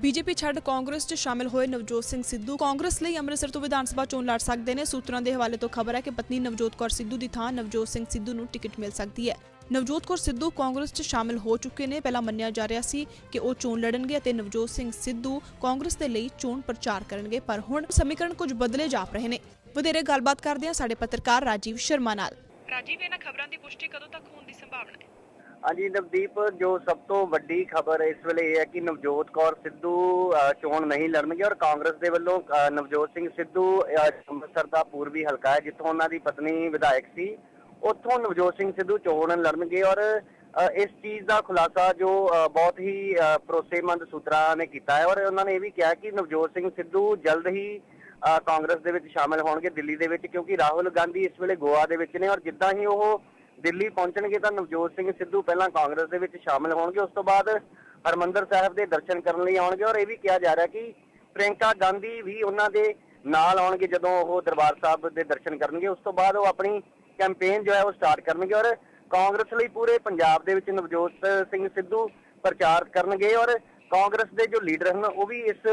BJP ਛੱਡ ਕਾਂਗਰਸ 'ਚ ਸ਼ਾਮਿਲ ਹੋਏ ਨਵਜੋਤ ਸਿੰਘ ਸਿੱਧੂ। ਕਾਂਗਰਸ ਲਈ ਅੰਮ੍ਰਿਤਸਰ ਤੋਂ ਵਿਧਾਨ ਸਭਾ ਚੋਣ ਲੜ ਸਕਦੇ ਨੇ। ਸੂਤਰਾਂ ਦੇ ਹਵਾਲੇ ਤੋਂ ਖਬਰ ਹੈ ਕਿ ਪਤਨੀ ਨਵਜੋਤ ਕੌਰ ਸਿੱਧੂ ਦੀ ਥਾਂ ਨਵਜੋਤ ਸਿੰਘ ਸਿੱਧੂ ਨੂੰ ਟਿਕਟ ਮਿਲ ਸਕਦੀ ਹੈ। ਨਵਜੋਤ ਕੌਰ ਸਿੱਧੂ ਕਾਂਗਰਸ 'ਚ ਸ਼ਾਮਿਲ ਹੋ ਚੁੱਕੇ ਨੇ। ਪਹਿਲਾਂ ਮੰਨਿਆ ਜਾ ਰਿਹਾ ਸੀ ਕਿ ਉਹ ਚੋਣ ਲੜਨਗੇ ਅਤੇ ਨਵਜੋਤ ਸਿੰਘ ਸਿੱਧੂ ਕਾਂਗਰਸ ਦੇ ਲਈ ਚੋਣ ਪ੍ਰਚਾਰ ਕਰਨਗੇ, ਪਰ ਹੁਣ ਸਮੀਕਰਨ ਕੁਝ ਬਦਲੇ ਜਾਪ ਰਹੇ ਨੇ। ਵਧੇਰੇ ਗੱਲਬਾਤ ਕਰਦੇ ਹਾਂ ਸਾਡੇ ਪੱਤਰਕਾਰ ਰਾਜੀਵ ਸ਼ਰਮਾ ਨਾਲ। ਰਾਜੀਵ, ਇਹਨਾਂ ਖਬਰਾਂ ਦੀ ਪੁਸ਼ਟੀ ਕਦੋਂ ਤੱਕ ਹੋਣ ਦੀ ਸੰਭਾਵਨਾ ਹੈ? ਹਾਂਜੀ ਨਵਦੀਪ ਜੋ ਸਭ ਤੋਂ ਵੱਡੀ ਖਬਰ ਇਸ ਵੇਲੇ ਇਹ ਹੈ ਕਿ ਨਵਜੋਤ ਕੌਰ ਸਿੱਧੂ ਚੋਣ ਨਹੀਂ ਲੜਨਗੇ ਔਰ ਕਾਂਗਰਸ ਦੇ ਵੱਲੋਂ ਨਵਜੋਤ ਸਿੰਘ ਸਿੱਧੂ ਅੰਮ੍ਰਿਤਸਰ ਦਾ ਪੂਰਬੀ ਹਲਕਾ ਹੈ ਜਿੱਥੋਂ ਉਹਨਾਂ ਦੀ ਪਤਨੀ ਵਿਧਾਇਕ ਸੀ ਉੱਥੋਂ ਨਵਜੋਤ ਸਿੰਘ ਸਿੱਧੂ ਚੋਣ ਲੜਨਗੇ ਔਰ ਇਸ ਚੀਜ਼ ਦਾ ਖੁਲਾਸਾ ਜੋ ਅ, ਬਹੁਤ ਹੀ ਅ, ਭਰੋਸੇਮੰਦ ਸੂਤਰਾਂ ਨੇ ਕੀਤਾ ਹੈ ਔਰ ਉਹਨਾਂ ਨੇ ਇਹ ਵੀ ਕਿਹਾ ਕਿ ਨਵਜੋਤ ਸਿੰਘ ਸਿੱਧੂ ਜਲਦ ਹੀ ਕਾਂਗਰਸ ਦੇ ਵਿੱਚ ਸ਼ਾਮਲ ਹੋਣਗੇ ਦਿੱਲੀ ਦੇ ਵਿੱਚ ਕਿਉਂਕਿ ਰਾਹੁਲ ਗਾਂਧੀ ਇਸ ਵੇਲੇ ਗੋਆ ਦੇ ਵਿੱਚ ਨੇ ਔਰ ਜਿੱਦਾਂ ਹੀ ਉਹ ਦਿੱਲੀ ਪਹੁੰਚਣਗੇ ਤਾਂ ਨਵਜੋਤ ਸਿੰਘ ਸਿੱਧੂ ਪਹਿਲਾਂ ਕਾਂਗਰਸ ਦੇ ਵਿੱਚ ਸ਼ਾਮਲ ਹੋਣਗੇ, ਉਸ ਤੋਂ ਬਾਅਦ ਹਰਮੰਦਰ ਸਾਹਿਬ ਦੇ ਦਰਸ਼ਨ ਕਰਨ ਲਈ ਆਉਣਗੇ ਔਰ ਇਹ ਵੀ ਕਿਹਾ ਜਾ ਰਿਹਾ ਕਿ ਪ੍ਰਿਯੰਕਾ ਗਾਂਧੀ ਵੀ ਉਹਨਾਂ ਦੇ ਨਾਲ ਆਉਣਗੇ ਜਦੋਂ ਉਹ ਦਰਬਾਰ ਸਾਹਿਬ ਦੇ ਦਰਸ਼ਨ ਕਰਨਗੇ, ਉਸ ਤੋਂ ਬਾਅਦ ਉਹ ਆਪਣੀ ਕੈਂਪੇਨ ਜੋ ਹੈ ਉਹ ਸਟਾਰਟ ਕਰਨਗੇ ਔਰ ਕਾਂਗਰਸ ਲਈ ਪੂਰੇ ਪੰਜਾਬ ਦੇ ਵਿੱਚ ਨਵਜੋਤ ਸਿੰਘ ਸਿੱਧੂ ਪ੍ਰਚਾਰ ਕਰਨਗੇ ਔਰ ਕਾਂਗਰਸ ਦੇ ਜੋ ਲੀਡਰ ਹਨ, ਉਹ ਵੀ ਇਸ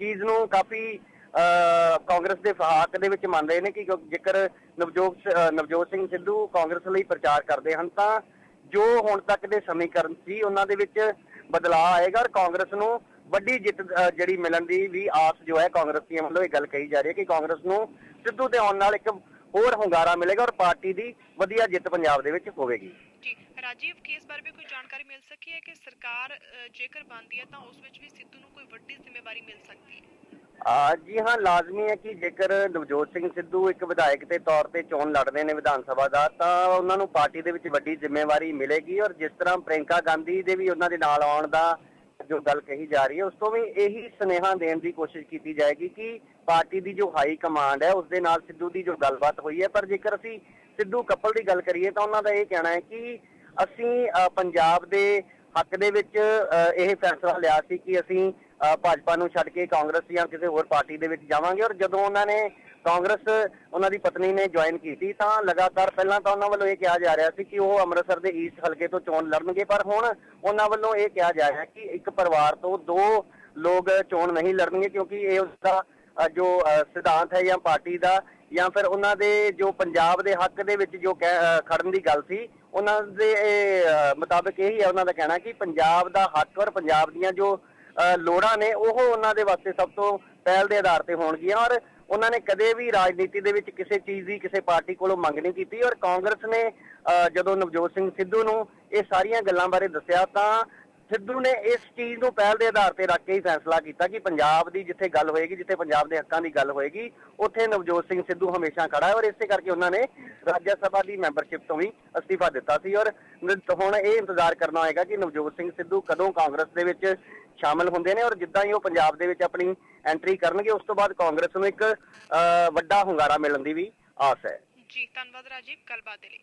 ਚੀਜ਼ ਨੂੰ ਕਾਫੀ ਕਾਂਗਰਸ ਦੇ ਫਹਾਕ ਦੇ ਵਿੱਚ ਮੰਨ ਰਹੇ ਨੇ ਕਿ ਜੇਕਰ ਨਵਜੋਤ ਨਵਜੋਤ ਸਿੰਘ ਸਿੱਧੂ ਕਾਂਗਰਸ ਲਈ ਪ੍ਰਚਾਰ ਕਰਦੇ ਹਨ ਤਾਂ ਜੋ ਹੁਣ ਤੱਕ ਦੇ ਸਮੀਕਰਨ ਸੀ, ਉਹਨਾਂ ਦੇ ਵਿੱਚ ਬਦਲਾਅ ਆਏਗਾ ਔਰ ਕਾਂਗਰਸ ਨੂੰ ਵੱਡੀ ਜਿੱਤ ਜਿਹੜੀ ਮਿਲਣ ਦੀ ਵੀ ਆਸ ਜੋ ਹੈ ਕਾਂਗਰਸੀਆਂ ਵੱਲੋਂ ਇਹ ਗੱਲ ਕਹੀ ਜਾ ਰਹੀ ਹੈ ਕਿ ਕਾਂਗਰਸ ਨੂੰ ਸਿੱਧੂ ਦੇ ਆਉਣ ਨਾਲ ਇੱਕ ਹੋਰ ਹੁੰਗਾਰਾ ਮਿਲੇਗਾ ਔਰ ਪਾਰਟੀ ਦੀ ਵਧੀਆ ਜਿੱਤ ਪੰਜਾਬ ਦੇ ਵਿੱਚ ਹੋਵੇਗੀ। ਜੀ, ਰਾਜੀਵ, ਕੀ ਬਾਰੇ ਵੀ ਕੋਈ ਜਾਣਕਾਰੀ ਮਿਲ ਸਕੀ ਹੈ ਕਿ ਸਰਕਾਰ ਜੇਕਰ ਬਣਦੀ ਹੈ ਤਾਂ ਉਸ ਵਿੱਚ ਵੀ ਸਿੱਧੂ ਨੂੰ ਕੋਈ ਵੱਡੀ ਜ਼ਿੰਮੇਵਾਰੀ ਮਿਲ ਸਕਦੀ ਹੈ? ਆ ਜੀ ਹਾਂ ਲਾਜ਼ਮੀ ਹੈ ਕਿ ਜੇਕਰ ਨਵਜੋਤ ਸਿੰਘ ਸਿੱਧੂ ਇੱਕ ਵਿਧਾਇਕ ਦੇ ਤੌਰ ਤੇ ਚੋਣ ਲੜਦੇ ਨੇ ਵਿਧਾਨ ਸਭਾ ਦਾ ਤਾਂ ਉਹਨਾਂ ਨੂੰ ਪਾਰਟੀ ਦੇ ਵਿੱਚ ਵੱਡੀ ਜ਼ਿੰਮੇਵਾਰੀ ਮਿਲੇਗੀ ਔਰ ਜਿਸ ਤਰ੍ਹਾਂ ਪ੍ਰਿਯੰਕਾ ਗਾਂਧੀ ਦੇ ਵੀ ਉਹਨਾਂ ਦੇ ਨਾਲ ਆਉਣ ਦਾ ਜੋ ਗੱਲ ਕਹੀ ਜਾ ਰਹੀ ਹੈ ਉਸ ਤੋਂ ਵੀ ਇਹੀ ਸੁਨੇਹਾ ਦੇਣ ਦੀ ਕੋਸ਼ਿਸ਼ ਕੀਤੀ ਜਾਏਗੀ ਕਿ ਪਾਰਟੀ ਦੀ ਜੋ ਹਾਈ ਕਮਾਂਡ ਹੈ ਉਸ ਦੇ ਨਾਲ ਸਿੱਧੂ ਦੀ ਜੋ ਗੱਲਬਾਤ ਹੋਈ ਹੈ ਪਰ ਜੇਕਰ ਅਸੀਂ ਸਿੱਧੂ ਕਪਲ ਦੀ ਗੱਲ ਕਰੀਏ ਤਾਂ ਉਹਨਾਂ ਦਾ ਇਹ ਕਹਿਣਾ ਹੈ ਕਿ ਅਸੀਂ ਅ, ਪੰਜਾਬ ਦੇ ਹੱਕ ਦੇ ਵਿੱਚ ਅ, ਇਹ ਫੈਸਲਾ ਲਿਆ ਸੀ ਕਿ ਅਸੀਂ ਭਾਜਪਾ ਨੂੰ ਛੱਡ ਕੇ ਕਾਂਗਰਸ ਜਾਂ ਕਿਸੇ ਹੋਰ ਪਾਰਟੀ ਦੇ ਵਿੱਚ ਜਾਵਾਂਗੇ ਔਰ ਜਦੋਂ ਉਹਨਾਂ ਨੇ ਕਾਂਗਰਸ ਉਹਨਾਂ ਦੀ ਪਤਨੀ ਨੇ ਜੁਆਇਨ ਕੀਤੀ ਤਾਂ ਲਗਾਤਾਰ ਪਹਿਲਾਂ ਤਾਂ ਉਹਨਾਂ ਵੱਲੋਂ ਇਹ ਕਿਹਾ ਜਾ ਰਿਹਾ ਸੀ ਕਿ ਉਹ ਅੰਮ੍ਰਿਤਸਰ ਦੇ ਈਸਟ ਹਲਕੇ ਤੋਂ ਚੋਣ ਲੜਨਗੇ ਪਰ ਹੁਣ ਉਹਨਾਂ ਵੱਲੋਂ ਇਹ ਕਿਹਾ ਜਾ ਰਿਹਾ ਕਿ ਇੱਕ ਪਰਿਵਾਰ ਤੋਂ ਦੋ ਲੋਕ ਚੋਣ ਨਹੀਂ ਲੜਨਗੇ ਕਿਉਂਕਿ ਇਹ ਉਸਦਾ ਜੋ ਸਿਧਾਂਤ ਹੈ ਜਾਂ ਪਾਰਟੀ ਦਾ ਜਾਂ ਫਿਰ ਉਹਨਾਂ ਦੇ ਜੋ ਪੰਜਾਬ ਦੇ ਹੱਕ ਦੇ ਵਿੱਚ ਜੋ ਕਹਿ- ਖੜਨ ਦੀ ਗੱਲ ਸੀ ਉਹਨਾਂ ਦੇ ਇਹ, ਮੁਤਾਬਕ ਇਹੀ ਹੈ ਉਹਨਾਂ ਦਾ ਕਹਿਣਾ ਕਿ ਪੰਜਾਬ ਦਾ ਹੱਕ ਔਰ ਪੰਜਾਬ ਦੀਆਂ ਜੋ ਲੋੜਾਂ ਨੇ ਉਹ ਉਹਨਾਂ ਦੇ ਵਾਸਤੇ ਸਭ ਤੋਂ ਪਹਿਲ ਦੇ ਆਧਾਰ ਤੇ ਹੋਣਗੀਆਂ ਔਰ ਉਹਨਾਂ ਨੇ ਕਦੇ ਵੀ ਰਾਜਨੀਤੀ ਦੇ ਵਿੱਚ ਕਿਸੇ ਚੀਜ਼ ਦੀ ਕਿਸੇ ਪਾਰਟੀ ਕੋਲੋਂ ਮੰਗ ਨਹੀਂ ਕੀਤੀ ਔਰ ਕਾਂਗਰਸ ਨੇ ਅ, ਜਦੋਂ ਨਵਜੋਤ ਸਿੰਘ ਸਿੱਧੂ ਨੂੰ ਇਹ ਸਾਰੀਆਂ ਗੱਲਾਂ ਬਾਰੇ ਦੱਸਿਆ ਤਾਂ ਸਿੱਧੂ ਨੇ ਇਸ ਚੀਜ਼ ਨੂੰ ਪਹਿਲ ਦੇ ਆਧਾਰ ਤੇ ਰੱਖ ਕੇ ਹੀ ਫੈਸਲਾ ਕੀਤਾ ਕਿ ਪੰਜਾਬ ਦੀ ਜਿੱਥੇ ਗੱਲ ਹੋਏਗੀ ਜਿੱਥੇ ਪੰਜਾਬ ਦੇ ਹੱਕਾਂ ਦੀ ਗੱਲ ਹੋਏਗੀ ਉੱਥੇ ਨਵਜੋਤ ਸਿੰਘ ਸਿੱਧੂ ਹਮੇਸ਼ਾ ਖੜਾ ਹੈ ਔਰ ਇਸੇ ਕਰਕੇ ਉਹਨਾਂ ਨੇ ਰਾਜ ਸਭਾ ਦੀ ਮੈਂਬਰਸ਼ਿਪ ਤੋਂ ਵੀ ਅਸਤੀਫਾ ਦਿੱਤਾ ਸੀ ਔਰ ਹੁਣ ਇਹ ਇੰਤਜ਼ਾਰ ਕਰਨਾ ਹੋਏਗਾ ਕਿ ਨਵਜੋਤ ਸਿੰਘ ਸਿੱਧੂ ਕਦੋਂ ਕਾਂਗਰਸ ਦੇ ਵਿੱਚ ਸ਼ਾਮਲ ਹੁੰਦੇ ਨੇ ਔਰ ਜਿੱਦਾਂ ਹੀ ਉਹ ਪੰਜਾਬ ਦੇ ਵਿੱਚ ਆਪਣੀ ਐਂਟਰੀ ਕਰਨਗੇ, ਉਸ ਤੋਂ ਬਾਅਦ ਕਾਂਗਰਸ ਨੂੰ ਇੱਕ ਵੱਡਾ ਹੁੰਗਾਰਾ ਮਿਲਣ ਦੀ ਵੀ ਆਸ ਹੈ। ਜੀ, ਧੰਨਵਾਦ ਰਾਜੀਵ। ਗੱਲਬਾਤ ਦੇ ਲਈ।